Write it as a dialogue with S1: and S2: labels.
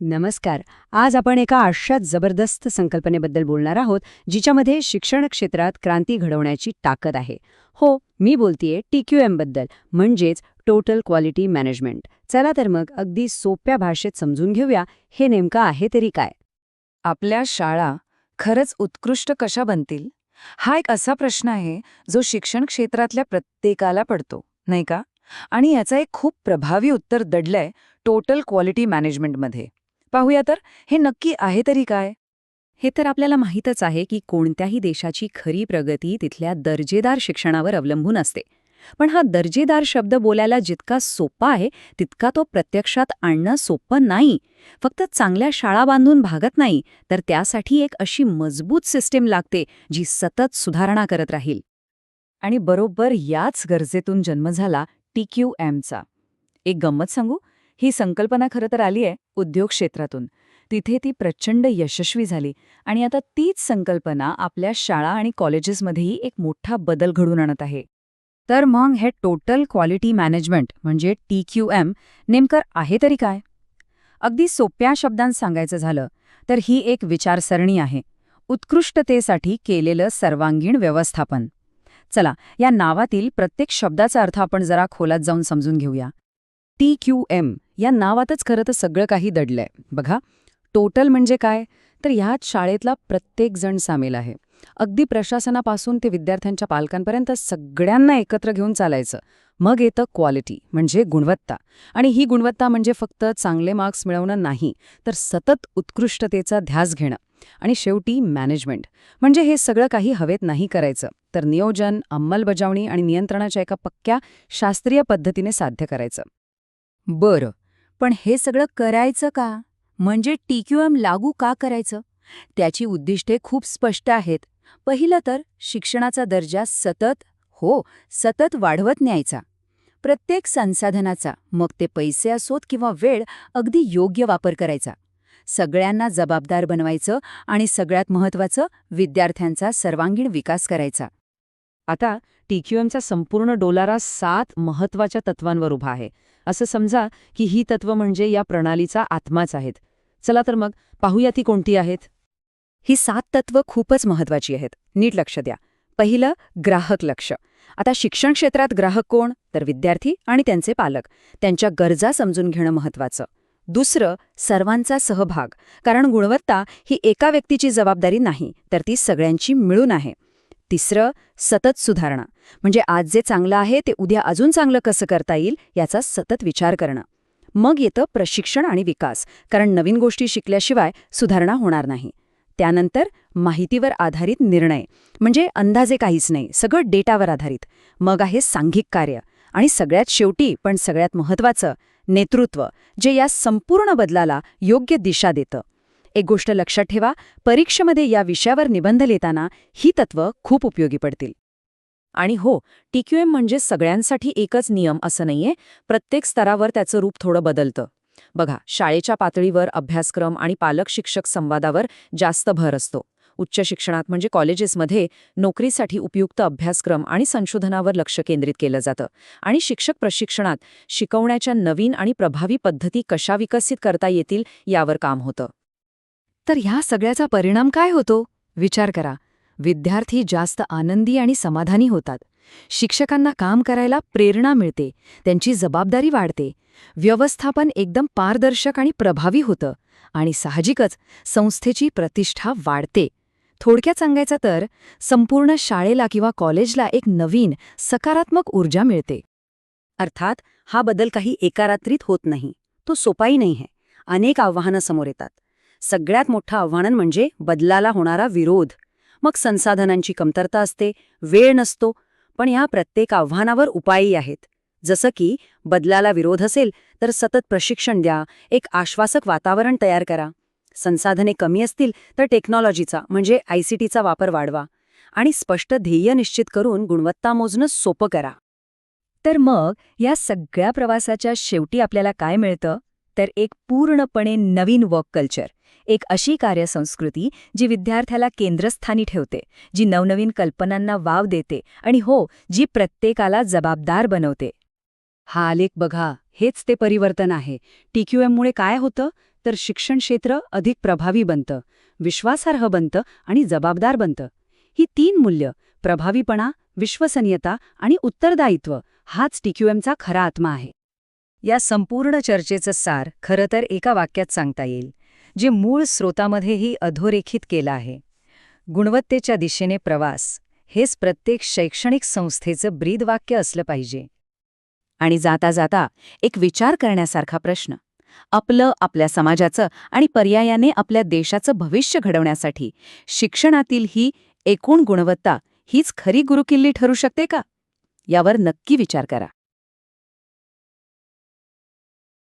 S1: नमस्कार. आज आपण एका अशाच जबरदस्त संकल्पनेबद्दल बोलणार आहोत जिच्यामध्ये शिक्षण क्षेत्रात क्रांती घडवण्याची ताकद आहे. हो मी बोलतीये टी क्यू एमबद्दल म्हणजेच टोटल क्वालिटी मॅनेजमेंट. चला तर मग अगदी सोप्या भाषेत समजून घेऊया हे नेमकं आहे तरी काय?
S2: आपल्या शाळा खरंच उत्कृष्ट कशा बनतील? हा एक असा प्रश्न आहे जो शिक्षण क्षेत्रातल्या प्रत्येकाला पडतो नाही का? आणि याचं एक खूप प्रभावी उत्तर दडलंय टोटल क्वालिटी मॅनेजमेंटमध्ये. पाहूया तर हे नक्की आहे तरी काय?
S1: हे तर आपल्याला माहीतच आहे की कोणत्याही देशाची खरी प्रगती तिथल्या दर्जेदार शिक्षणावर अवलंबून असते. पण हा दर्जेदार शब्द बोलायला जितका सोपा आहे तितका तो प्रत्यक्षात आणणं सोपं नाही. फक्त चांगल्या शाळा बांधून भागत नाही तर त्यासाठी एक अशी मजबूत सिस्टीम लागते जी सतत सुधारणा करत राहील.
S2: आणि बरोबर याच गरजेतून जन्म झाला टी क्यू एमचा एक गंमत सांगू? ही संकल्पना खरं तर आली आहे उद्योग क्षेत्रातून. तिथे ती प्रचंड यशस्वी झाली आणि आता तीच संकल्पना आपल्या शाळा आणि कॉलेजेसमध्येही एक मोठा बदल घडून आणत आहे.
S1: तर मग हे टोटल क्वालिटी मॅनेजमेंट म्हणजे टी क्यू एम नेमकं आहे तरी काय? अगदी सोप्या शब्दांत सांगायचं झालं तर ही एक विचारसरणी आहे. उत्कृष्टतेसाठी केलेलं सर्वांगीण व्यवस्थापन. चला या नावातील प्रत्येक शब्दाचा अर्थ आपण जरा खोलात जाऊन समजून घेऊया. टी क्यू एम या नावातच खरं तर सगळं काही दडलंय. बघा टोटल म्हणजे काय? तर ह्यात शाळेतला प्रत्येक जण सामील आहे. अगदी प्रशासनापासून ते विद्यार्थ्यांच्या पालकांपर्यंत सगळ्यांना एकत्र घेऊन चालायचं. मग येतं क्वालिटी म्हणजे गुणवत्ता. आणि ही गुणवत्ता म्हणजे फक्त चांगले मार्क्स मिळवणं नाही तर सतत उत्कृष्टतेचा ध्यास घेणं. आणि शेवटी मॅनेजमेंट म्हणजे हे सगळं काही हवेत नाही करायचं तर नियोजन अंमलबजावणी आणि नियंत्रणाच्या एका पक्क्या शास्त्रीय पद्धतीने साध्य करायचं.
S2: बरं पण हे सगळं करायचं का? म्हणजे टीक्यूएम लागू का करायचं? त्याची उद्दिष्टे खूप स्पष्ट आहेत. पहिलं तर शिक्षणाचा दर्जा सतत हो सतत वाढवत न्यायचा. प्रत्येक संसाधनाचा मग ते पैसे असोत किंवा वेळ अगदी योग्य वापर करायचा. सगळ्यांना जबाबदार बनवायचं आणि सगळ्यात महत्त्वाचं विद्यार्थ्यांचा सर्वांगीण विकास करायचा.
S1: आता टीक्यूएमचा संपूर्ण डोलारा सात महत्त्वाच्या तत्वांवर उभा आहे. असं समजा की ही तत्व म्हणजे या प्रणालीचा आत्माच आहेत. चला तर मग पाहूया ती कोणती आहेत. ही सात तत्व खूपच महत्वाची आहेत. नीट लक्ष द्या. पहिलं ग्राहक लक्ष. आता शिक्षण क्षेत्रात ग्राहक कोण? तर विद्यार्थी आणि त्यांचे पालक. त्यांच्या गरजा समजून घेणं महत्वाचं दुसरं सर्वांचा सहभाग. कारण गुणवत्ता ही एका व्यक्तीची जबाबदारी नाही तर ती सगळ्यांची मिळून आहे. तिसरं सतत सुधारणा. म्हणजे आज जे चांगलं आहे ते उद्या अजून चांगलं कसं करता येईल याचा सतत विचार करणं. मग येतं प्रशिक्षण आणि विकास कारण नवीन गोष्टी शिकल्याशिवाय सुधारणा होणार नाही. त्यानंतर माहितीवर आधारित निर्णय म्हणजे अंदाजे काहीच नाही सगळं डेटावर आधारित. मग आहे सांघिक कार्य आणि सगळ्यात शेवटी पण सगळ्यात महत्त्वाचं नेतृत्व जे या संपूर्ण बदलाला योग्य दिशा देतं. एक गोष्ट लक्षात ठेवा परीक्षेमध्ये या विषयावर निबंध लिहिताना ही तत्व खूप उपयोगी पडतील. आणि हो टीक्यूएम म्हणजे सगळ्यांसाठी एकच नियम असं नाहीये प्रत्येक स्तरावर त्याचं रूप थोडं बदलतं. बघा शाळेच्या पातळीवर अभ्यासक्रम आणि पालक शिक्षक संवादावर जास्त भर असतो. उच्च शिक्षणात म्हणजे कॉलेजेसमध्ये नोकरीसाठी उपयुक्त अभ्यासक्रम आणि संशोधनावर लक्ष केंद्रित केलं जातं. आणि शिक्षक प्रशिक्षणात शिकवण्याच्या नवीन आणि प्रभावी पद्धती कशा विकसित करता येतील यावर काम होतं. तर ह्या सगळ्याचा परिणाम काय होतो? विचार करा. विद्यार्थी जास्त आनंदी आणि समाधानी होतात. शिक्षकांना काम करायला प्रेरणा मिळते. त्यांची जबाबदारी वाढते. व्यवस्थापन एकदम पारदर्शक आणि प्रभावी होतं आणि साहजिकच संस्थेची प्रतिष्ठा वाढते. थोडक्यात सांगायचं तर संपूर्ण शाळेला किंवा कॉलेजला एक नवीन सकारात्मक ऊर्जा मिळते. अर्थात हा बदल काही एका रात्रीत होत नाही. तो सोपाही नाही आहे. अनेक आव्हानं समोर येतात. सगळ्यात मोठं आव्हान म्हणजे बदलाला होणारा विरोध. मग संसाधनांची कमतरता असते वेळ नसतो पण या प्रत्येक आव्हानावर उपायही आहेत. जसं की बदलाला विरोध असेल तर सतत प्रशिक्षण द्या एक आश्वासक वातावरण तयार करा. संसाधने कमी असतील तर टेक्नॉलॉजीचा म्हणजे आयसीटीचा वापर वाढवा. आणि स्पष्ट ध्येय निश्चित करून गुणवत्ता मोजणं सोपं करा. तर मग या सगळ्या प्रवासाच्या शेवटी आपल्याला काय मिळतं? तर एक पूर्णपणे नवीन वर्क कल्चर. एक अशी कार्यसंस्कृती जी विद्यार्थ्याला केंद्रस्थानी ठेवते जी नवनवीन कल्पनांना वाव देते आणि हो जी प्रत्येकाला जबाबदार बनवते. हा आलेख बघा हेच ते परिवर्तन आहे. टीक्यूएममुळे काय होतं?
S2: तर शिक्षण क्षेत्र अधिक प्रभावी बनतं विश्वासार्ह बनतं आणि जबाबदार बनतं. ही तीन मूल्य प्रभावीपणा विश्वसनीयता आणि उत्तरदायित्व हाच टीक्यूएमचा खरा आत्मा आहे.
S1: या संपूर्ण चर्चेचं सार खरं तर एका वाक्यात सांगता येईल. जे मूळ स्रोतामध्येही अधोरेखित केलं आहे. गुणवत्तेच्या दिशेने प्रवास हेच प्रत्येक शैक्षणिक संस्थेचं ब्रीदवाक्य असलं पाहिजे.
S2: आणि जाता जाता एक विचार करण्यासारखा प्रश्न आपलं आपल्या समाजाचं आणि पर्यायाने आपल्या देशाचं भविष्य घडवण्यासाठी शिक्षणातील ही एकूण गुणवत्ता हीच खरी गुरुकिल्ली ठरू शकते का? यावर नक्की विचार करा.